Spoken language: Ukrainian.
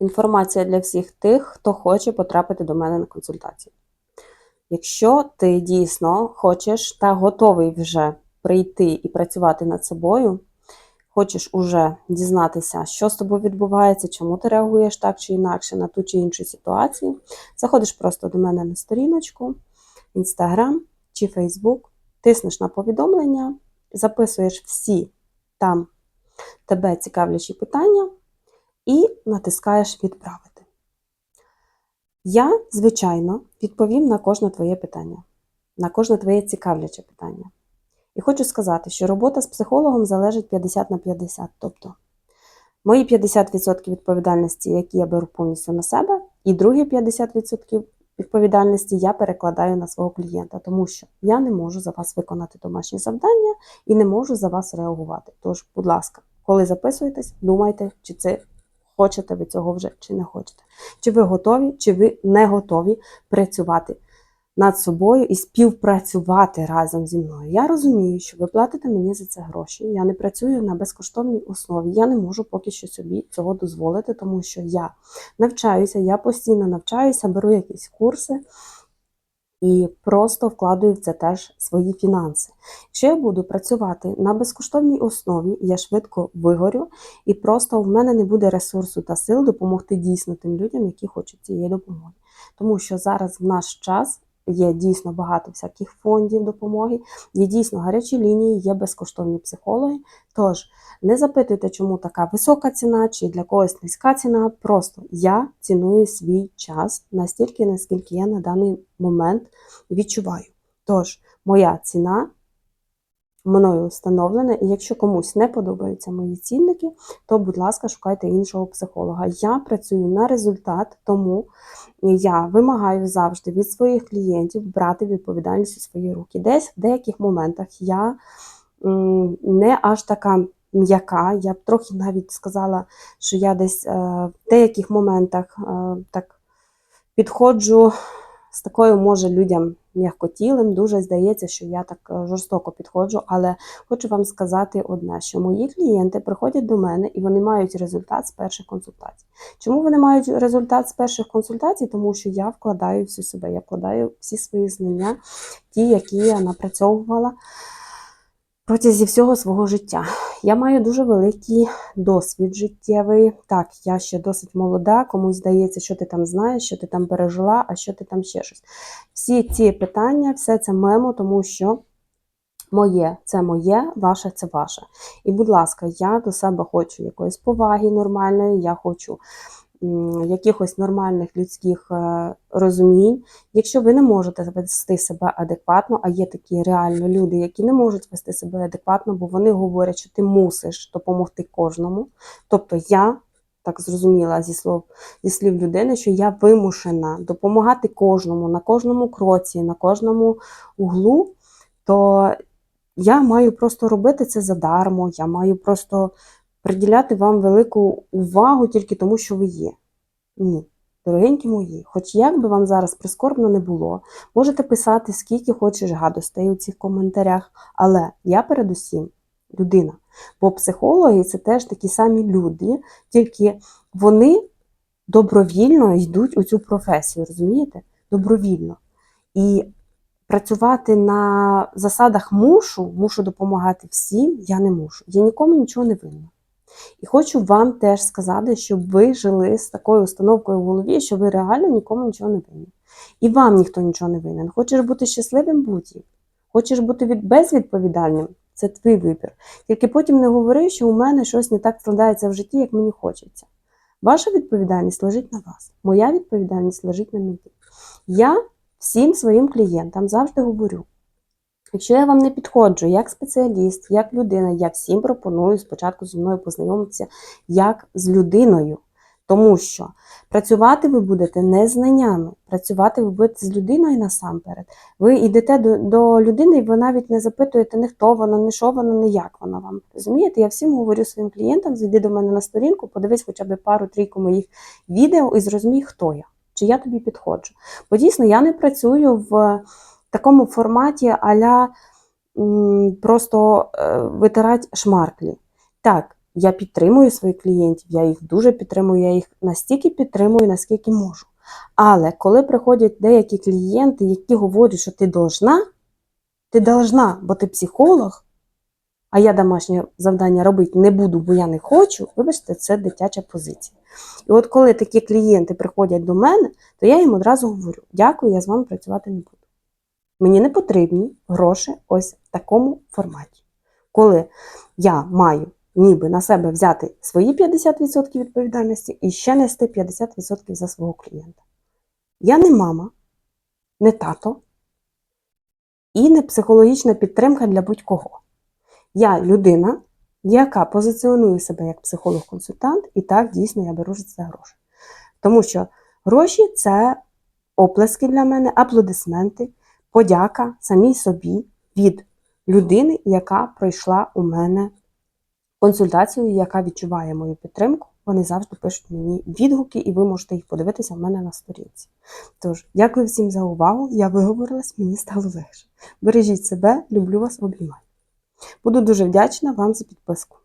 Інформація для всіх тих, хто хоче потрапити до мене на консультацію. Якщо ти дійсно хочеш та готовий вже прийти і працювати над собою, хочеш уже дізнатися, що з тобою відбувається, чому ти реагуєш так чи інакше на ту чи іншу ситуацію, заходиш просто до мене на сторіночку, Instagram чи Facebook, тиснеш на повідомлення, записуєш всі там тебе цікавлячі питання і натискаєш відправити. Я, звичайно, відповім на кожне твоє питання, на кожне твоє цікавляче питання. І хочу сказати, що робота з психологом залежить 50 на 50. Тобто, мої 50% відповідальності, які я беру повністю на себе, і другі 50% відповідальності я перекладаю на свого клієнта, тому що я не можу за вас виконати домашні завдання і не можу за вас реагувати. Тож, будь ласка, коли записуєтесь, думайте, чи це хочете ви цього вже, чи не хочете. Чи ви готові, чи ви не готові працювати над собою і співпрацювати разом зі мною. Я розумію, що ви платите мені за це гроші. Я не працюю на безкоштовній основі. Я не можу поки що собі цього дозволити, тому що я навчаюся, я постійно навчаюся, беру якісь курси. І просто вкладую в це теж свої фінанси. Якщо я буду працювати на безкоштовній основі, я швидко вигорю, і просто в мене не буде ресурсу та сил допомогти дійсно тим людям, які хочуть цієї допомоги. Тому що зараз в наш час є дійсно багато всяких фондів допомоги, є дійсно гарячі лінії, є безкоштовні психологи. Тож не запитуйте, чому така висока ціна чи для когось низька ціна. Просто я ціную свій час настільки, наскільки я на даний момент відчуваю. Тож, моя ціна мною встановлена, і якщо комусь не подобаються мої цінники, то, будь ласка, шукайте іншого психолога. Я працюю на результат, тому я вимагаю завжди від своїх клієнтів брати відповідальність у свої руки. Десь в деяких моментах я не аж така м'яка. Я б трохи навіть сказала, що я десь е, в деяких моментах е, так підходжу з такою, може, людям м'якотілим. Дуже здається, що я так е, жорстоко підходжу, але хочу вам сказати одне: що мої клієнти приходять до мене і вони мають результат з перших консультацій. Чому вони мають результат з перших консультацій? Тому що я вкладаю всю себе, я вкладаю всі свої знання, ті, які я напрацьовувала протязі всього свого життя. Я маю дуже великий досвід життєвий. Так, я ще досить молода, комусь здається, що ти там знаєш, що ти там пережила, а що ти там ще щось. Всі ці питання, все це мемо, тому що моє це моє, ваше це ваше. І, будь ласка, я до себе хочу якоїсь поваги нормальної, я хочу якихось нормальних людських е, розумінь. Якщо ви не можете вести себе адекватно, а є такі реально люди, які не можуть вести себе адекватно, бо вони говорять, що ти мусиш допомогти кожному. Тобто я так зрозуміла зі слов зі слів людини, що я вимушена допомагати кожному на кожному кроці, на кожному углу, то я маю просто робити це задармо, я маю просто приділяти вам велику увагу тільки тому, що ви є. Ні. Дорогенькі мої, хоч як би вам зараз прискорбно не було, можете писати скільки хочеш гадостей у цих коментарях, але я передусім людина. Бо психологи це теж такі самі люди, тільки вони добровільно йдуть у цю професію, розумієте? Добровільно. І працювати на засадах мушу, мушу допомагати всім, я не мушу. Я нікому нічого не винна. І хочу вам теж сказати, щоб ви жили з такою установкою в голові, що ви реально нікому нічого не винні. І вам ніхто нічого не винен. Хочеш бути щасливим, будь їм. Хочеш бути від... безвідповідальним, це твій вибір. Тільки потім не говори, що у мене щось не так складається в житті, як мені хочеться. Ваша відповідальність лежить на вас. Моя відповідальність лежить на мені. Я всім своїм клієнтам завжди говорю: якщо я вам не підходжу як спеціаліст, як людина, я всім пропоную спочатку зі мною познайомитися як з людиною. Тому що працювати ви будете не знаннями, працювати ви будете з людиною насамперед. Ви йдете до, до людини, і ви навіть не запитуєте, не хто вона, не що вона, не як вона вам. Розумієте? Я всім говорю своїм клієнтам, зайди до мене на сторінку, подивись хоча б пару-трійку моїх відео і зрозумій, хто я, чи я тобі підходжу. Бо дійсно я не працюю в такому форматі аля просто е, витирати шмарклі. Так, Я підтримую своїх клієнтів, я їх дуже підтримую, я їх настільки підтримую, наскільки можу. Але коли приходять деякі клієнти, які говорять, що ти должна, ти должна, бо ти психолог, а я домашнє завдання робити не буду, бо я не хочу, вибачте, це дитяча позиція. І от коли такі клієнти приходять до мене, то я їм одразу говорю: дякую, я з вами працювати не буду. Мені не потрібні гроші ось в такому форматі. Коли я маю ніби на себе взяти свої 50% відповідальності і ще нести 50% за свого клієнта. Я не мама, не тато і не психологічна підтримка для будь-кого. Я людина, яка позиціонує себе як психолог-консультант, і так дійсно я беру за гроші. Тому що гроші це оплески для мене, аплодисменти, подяка самій собі від людини, яка пройшла у мене консультацію, яка відчуває мою підтримку. Вони завжди пишуть мені відгуки, і ви можете їх подивитися в мене на сторінці. Тож, дякую всім за увагу. Я виговорилась, мені стало легше. Бережіть себе, люблю вас, обіймаю. Буду дуже вдячна вам за підписку.